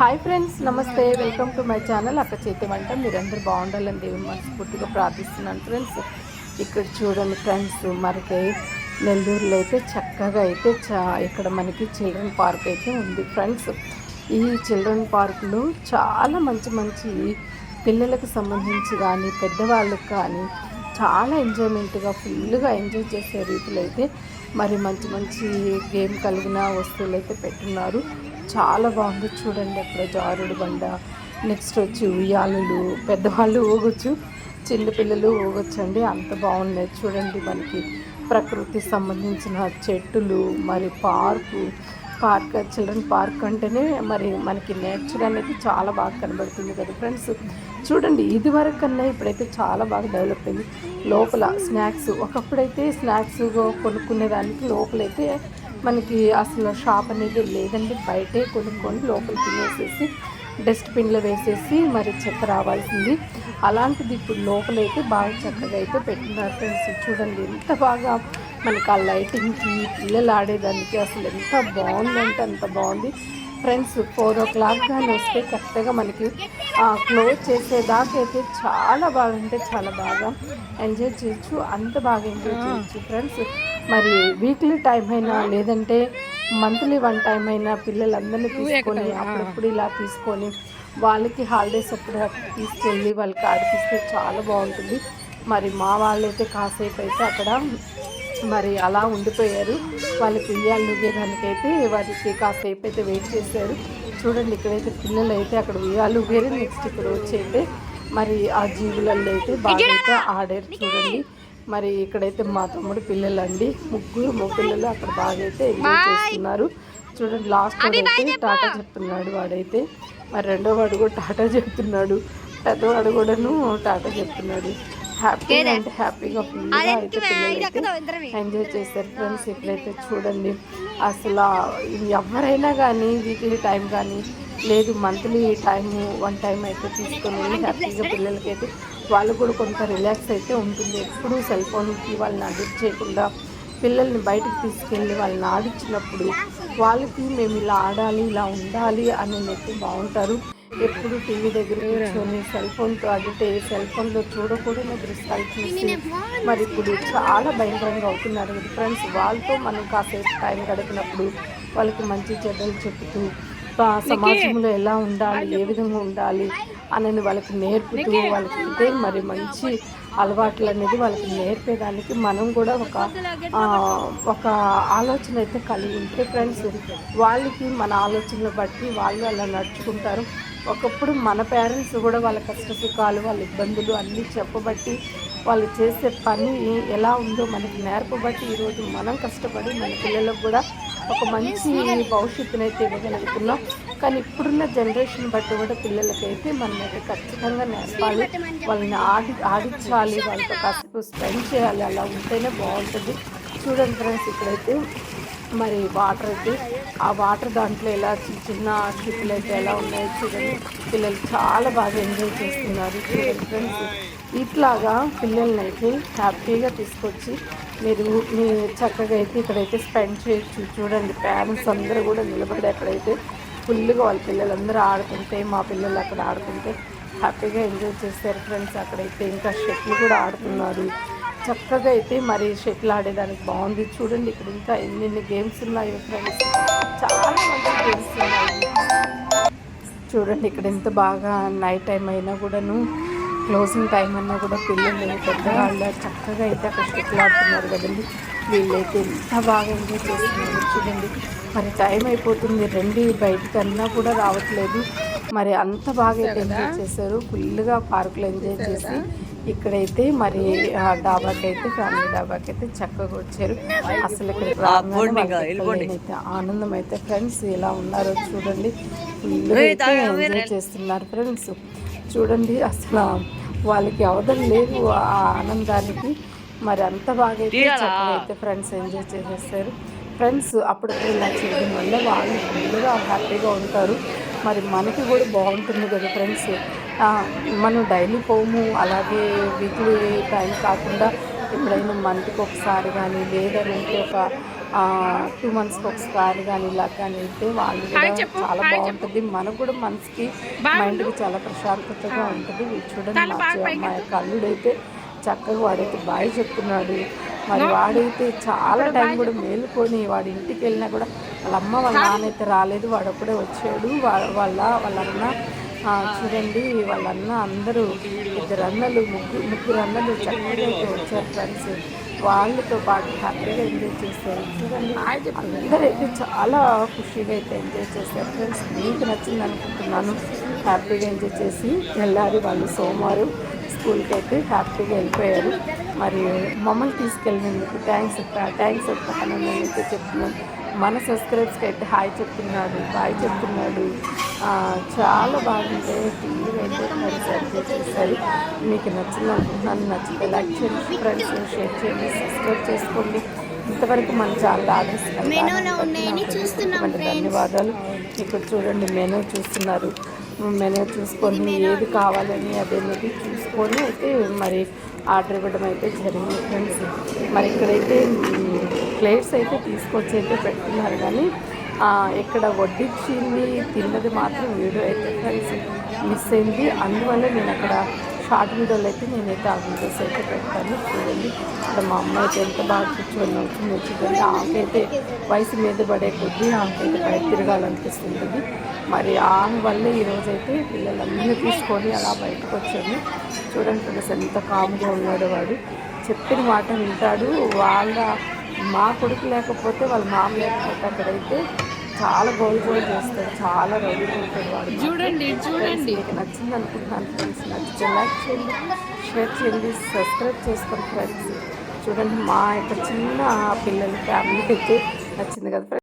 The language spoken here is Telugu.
Hi friends namaste welcome to my channel అక్క చేతి వంట మీరందరూ బాగుండాలని దేవుని మనస్ఫూర్తిగా ప్రార్థిస్తున్నాను ఫ్రెండ్స్ ఇక్కడ చూడండి ఫ్రెండ్స్ మనకి నెల్లూరులో అయితే చక్కగా అయితే చా ఇక్కడ మనకి చిల్డ్రన్ పార్క్ అయితే ఉంది ఫ్రెండ్స్ ఈ చిల్డ్రన్ పార్క్లో చాలా మంచి మంచి పిల్లలకు సంబంధించి కానీ పెద్దవాళ్ళకి కానీ చాలా ఎంజాయ్మెంట్గా ఫుల్గా ఎంజాయ్ చేసే రీతిలో అయితే మరి మంచి మంచి గేమ్ కలిగిన వస్తువులు అయితే పెట్టున్నారు. చాలా బాగుంది చూడండి అక్కడ జారుడు బండ. నెక్స్ట్ వచ్చి ఉయ్యాలలు. పెద్దవాళ్ళు ఊగొచ్చు చిన్న పిల్లలు ఊగొచ్చండి. అంత బాగున్నాయి చూడండి మనకి. ప్రకృతి సంబంధించిన చెట్టులు మరి పార్కు. పార్క్ చిల్డ్రన్ పార్క్ అంటేనే మరి మనకి నేచర్ అనేది చాలా బాగా కనబడుతుంది కదా ఫ్రెండ్స్. చూడండి ఇది వరకు కన్నా ఇప్పుడైతే చాలా బాగా డెవలప్ అయింది. లోపల స్నాక్స్. ఒకప్పుడైతే స్నాక్స్ కొనుక్కునేదానికి లోపలైతే మనకి అసలు షాప్ అనేది లేదండి. బయటే కొనుక్కొని లోపల తినేసేసి డస్ట్బిన్లో వేసేసి మరి చెత్త రావాల్సింది. అలాంటిది ఇప్పుడు లోపలైతే బాగా చక్కగా అయితే పెట్టినారు ఫ్రెండ్స్. చూడండి ఎంత బాగా మనకి ఆ లైటింగ్కి పిల్లలు ఆడేదానికి అసలు ఎంత బాగుందంటే అంత బాగుంది. ఫ్రెండ్స్ ఫోర్ ఓ క్లాక్ కానీ వస్తే కరెక్ట్గా మనకి క్లోజ్ చేసేదాకా అయితే చాలా బాగా అంటే చాలా బాగా ఎంజాయ్ చేయొచ్చు అంత బాగా ఎంజాయ్ చేయొచ్చు ఫ్రెండ్స్. మరి వీక్లీ టైం అయినా లేదంటే మంత్లీ వన్ టైం అయినా పిల్లలందరినీ తీసుకొని అప్పుడప్పుడు ఇలా తీసుకొని వాళ్ళకి హాలిడేస్ అప్పుడు తీసుకెళ్ళి వాళ్ళకి ఆడిపిస్తే చాలా బాగుంటుంది. మరి మా వాళ్ళైతే కాసేపు అయితే అక్కడ మరి అలా ఉండిపోయారు. వాళ్ళకి ఉయ్యాలు ఊగేదానికైతే వారికి కాసేపు అయితే వెయిట్ చేశారు. చూడండి ఇక్కడైతే పిల్లలు అయితే అక్కడ ఉయ్యాలు ఊగారు. నెక్స్ట్ ఇక్కడ వచ్చి అయితే మరి ఆ జీవులలో అయితే బాగా అయితే ఆడారు చూడండి. మరి ఇక్కడైతే మా తమ్ముడు పిల్లలు అండి ముగ్గురు మా పిల్లలు అక్కడ బాగా అయితే ఎంజాయ్ చేస్తున్నారు. చూడండి లాస్ట్ అయితే టాటా చెప్తున్నాడు వాడైతే. మరి రెండో వాడు కూడా టాటా చెప్తున్నాడు. పెద్దవాడు కూడాను టాటా చెప్తున్నాడు. హ్యాపీ అంటే హ్యాపీగా ఫుల్గా అయితే ఎంజాయ్ చేస్తారు ఫ్రెండ్స్ ఇప్పుడైతే చూడండి. అసలు ఎవరైనా కానీ వీక్లీ టైం కానీ లేదు మంత్లీ టైం వన్ టైం అయితే తీసుకొని వెళ్ళి హ్యాపీగా పిల్లలకైతే వాళ్ళు కూడా కొంత రిలాక్స్ అయితే ఉంటుంది. ఎప్పుడూ సెల్ ఫోన్కి వాళ్ళని అడిక్ట్ చేయకుండా పిల్లల్ని బయటకు తీసుకెళ్ళి వాళ్ళని ఆడించినప్పుడు వాళ్ళకి మేము ఇలా ఆడాలి ఇలా ఉండాలి అని అయితే బాగుంటారు. ఎప్పుడు టీవీ దగ్గర కూర్చొని సెల్ ఫోన్తో అడిగితే సెల్ ఫోన్లో చూడకూడని దృశ్యాలు చూసి మరి ఇప్పుడు చాలా భయంకరంగా అవుతున్నారు ఫ్రెండ్స్ వాళ్ళతో మనం కాసేపు టైం గడిపినప్పుడు వాళ్ళకి మంచి చెడ్డలు చెప్తూ సమాజంలో ఎలా ఉండాలి ఏ విధంగా ఉండాలి అనేది వాళ్ళకి నేర్పుతూ వాళ్ళకి అయితే మరి మంచి అలవాట్లు అనేది వాళ్ళకి నేర్పేదానికి మనం కూడా ఒక ఒక ఆలోచన అయితే కలిగి ఉంటే ఫ్రెండ్స్ వాళ్ళకి మన ఆలోచనలు బట్టి వాళ్ళు అలా నడుచుకుంటారు. ఒకప్పుడు మన పేరెంట్స్ కూడా వాళ్ళ కష్ట సుఖాలు వాళ్ళ ఇబ్బందులు అన్నీ చెప్పబట్టి వాళ్ళు చేసే పని ఎలా ఉందో మనకి నేర్పబట్టి ఈరోజు మనం కష్టపడి మన పిల్లలకు కూడా ఒక మంచి భవిష్యత్తును అయితే ఇవ్వగలుగుతున్నాం. కానీ ఇప్పుడున్న జనరేషన్ బట్టి కూడా పిల్లలకైతే మనం అయితే ఖచ్చితంగా నేర్పాలి. వాళ్ళని ఆడి ఆడించాలి వాళ్ళతో కాసేపు స్పెండ్ చేయాలి. అలా ఉంటేనే బాగుంటుంది. చూడండి ఫ్రెండ్స్ ఇక్కడైతే మరి వాటర్ అయితే ఆ వాటర్ దాంట్లో ఎలా చిన్న చిన్న షిప్లు అయితే ఎలా ఉన్నాయో చూడండి. పిల్లలు చాలా బాగా ఎంజాయ్ చేస్తున్నారు. చూడండి ఫ్రెండ్స్ ఇట్లాగా పిల్లల్ని అయితే హ్యాపీగా తీసుకొచ్చి మీరు మీ చక్కగా అయితే ఇక్కడైతే స్పెండ్ చేయొచ్చు. చూడండి పేరెంట్స్ అందరూ కూడా నిలబడి అక్కడైతే ఫుల్గా వాళ్ళ పిల్లలందరూ ఆడుకుంటే మా పిల్లలు అక్కడ ఆడుకుంటే హ్యాపీగా ఎంజాయ్ చేస్తారు ఫ్రెండ్స్ అక్కడైతే ఇంకా షెట్లు కూడా ఆడుతున్నారు. చక్కగా అయితే మరి షటిల్ ఆడేదానికి బాగుంది. చూడండి ఇక్కడ ఇంకా ఎన్నెన్ని గేమ్స్ ఉన్నాయో ఫ్రెండ్స్ చాలా మంది గేమ్స్ ఉన్నాయి. చూడండి ఇక్కడ ఎంత బాగా నైట్ టైం అయినా కూడాను క్లోజింగ్ టైం అన్నా కూడా పిల్లలు పెద్దవాళ్ళు చక్కగా అయితే అక్కడ షటిల్ ఆడుతున్నారు కదండి. వీళ్ళైతే ఎంత బాగా ఎంజాయ్ చేస్తున్నారు చూడండి. మరి టైం అయిపోతుంది. రండి బయటికి అన్నా కూడా రావట్లేదు. మరి అంత బాగా అయితే ఎంజాయ్ చేశారు. ఫుల్గా పార్కులో ఎంజాయ్ చేసి ఇక్కడైతే మరి ఆ డాబాకి అయితే ఫ్యామిలీ డాబాకి అయితే చక్కగా వచ్చారు. అసలు ఇక్కడ ఆనందం అయితే ఫ్రెండ్స్ ఎలా ఉన్నారో చూడండి. ఎంజాయ్ చేస్తున్నారు ఫ్రెండ్స్. చూడండి అసలు వాళ్ళకి అవధం లేదు ఆ ఆనందానికి. మరి అంత బాగా అయితే చక్కగా అయితే ఫ్రెండ్స్ ఎంజాయ్ చేసేస్తారు ఫ్రెండ్స్ అప్పుడప్పుడు ఇలా చేయడం వల్ల వాళ్ళు ఫుల్గా హ్యాపీగా ఉంటారు. మరి మనకి కూడా బాగుంటుంది కదా ఫ్రెండ్స్. మనం డైలీ పోము అలాగే వీక్లీ టైం కాకుండా ఎప్పుడైనా మంత్కి ఒకసారి కానీ లేదంటే ఒక టూ మంత్స్కి ఒకసారి కానీ ఇలా కానీ అయితే వాళ్ళు కూడా చాలా బాగుంటుంది. మనకు కూడా మనసుకి మైండ్కి చాలా ప్రశాంతతగా ఉంటుంది. చూడండి మా యొక్క అల్లుడైతే చక్కగా వాడైతే బాయ్ చెప్తున్నాడు. మరి వాడైతే చాలా టైం కూడా మేలుకొని వాడి ఇంటికి వెళ్ళినా కూడా వాళ్ళ అమ్మ వాళ్ళ నాన్న అయితే రాలేదు. వాడు అప్పుడే వచ్చాడు వాళ్ళ వాళ్ళన్న చూడండి వాళ్ళన్న అందరూ ఇద్దరు అన్నలు ముగ్గురు ముగ్గురు అన్నలు చక్కగా అయితే వచ్చారు ఫ్రెండ్స్. వాళ్ళతో పాటు హ్యాపీగా ఎంజాయ్ చేశారు. చూడండి అందరైతే చాలా ఖుషిగా అయితే ఎంజాయ్ చేశారు ఫ్రెండ్స్. మీకు నచ్చింది అనుకుంటున్నాను. హ్యాపీగా ఎంజాయ్ చేసి వెళ్ళారు వాళ్ళు సోమవారం స్కూల్కి అయితే హ్యాపీగా వెళ్ళిపోయారు. మరి మమ్మల్ని తీసుకెళ్ళినందుకు థ్యాంక్స్ థ్యాంక్స్ అక్క అని అయితే చెప్తున్నాను. మన సబ్స్క్రైబ్స్కి అయితే హాయ్ చెప్తున్నాడు బాయ్ చెప్తున్నాడు. చాలా బాగుంటే ఫ్రెండ్స్ ఎంజాయ్ చేశారు మీకు నచ్చింది అనుకుంటున్నాను నచ్చితే లైక్ చేయండి ఫ్రెండ్స్ షేర్ చేయండి సబ్స్క్రైబ్ చేసుకోండి. ఇంతవరకు మన చూస్తున్నాం ఆదరిస్తున్నారు ధన్యవాదాలు. ఇక్కడ చూడండి మెనూ చూస్తున్నారు. మెనూ చూసుకొని ఏది కావాలని అదేమిటి చూసుకొని అయితే మరి ఆర్డర్ ఇవ్వడం అయితే జరిగింది ఫ్రెండ్స్. మరి ఇక్కడైతే ప్లేట్స్ అయితే తీసుకొచ్చి అయితే పెడుతున్నారు కానీ ఇక్కడ వడ్డించింది తిన్నది మాత్రం వీడియో అయితే ఫ్రెండ్స్ మిస్ అయింది. అందువల్ల నేను అక్కడ షార్ట్ వీడియోలు అయితే నేనైతే ఆ వీడియోస్ అయితే పెడతాను. చూడండి ఇక్కడ మా అమ్మ అయితే ఎంత బాగా కూర్చొని అవుతుంది చూడండి. ఆమెకైతే వయసు మీద పడే కొద్దీ ఆమెకైతే బయట తిరగాలనిపిస్తుంటుంది. మరి ఆమె వల్లే ఈరోజైతే పిల్లలందరినీ తీసుకొని అలా బయటకు వచ్చాను. చూడండి ఫ్రెండ్స్ ఎంత కామ్గా ఉన్నాడు వాడు. చెప్పిన మాట వింటాడు. వాళ్ళ మా కొడుకు లేకపోతే వాళ్ళ మామ లేకపోతే అక్కడైతే చాలా గోల్ గోల్ చేస్తాడు. చాలా రెడీ ఉంటాడు వాడు. చూడండి చూడండి. నచ్చింది అనుకుంటున్నాను ఫ్రెండ్స్. నచ్చితే లైక్ చేయండి షేర్ చేయండి సబ్స్క్రైబ్ చేసుకోండి ఫ్రెండ్స్. చూడండి మా యొక్క చిన్న పిల్లల ఫ్యామిలీ అయితే నచ్చింది కదా.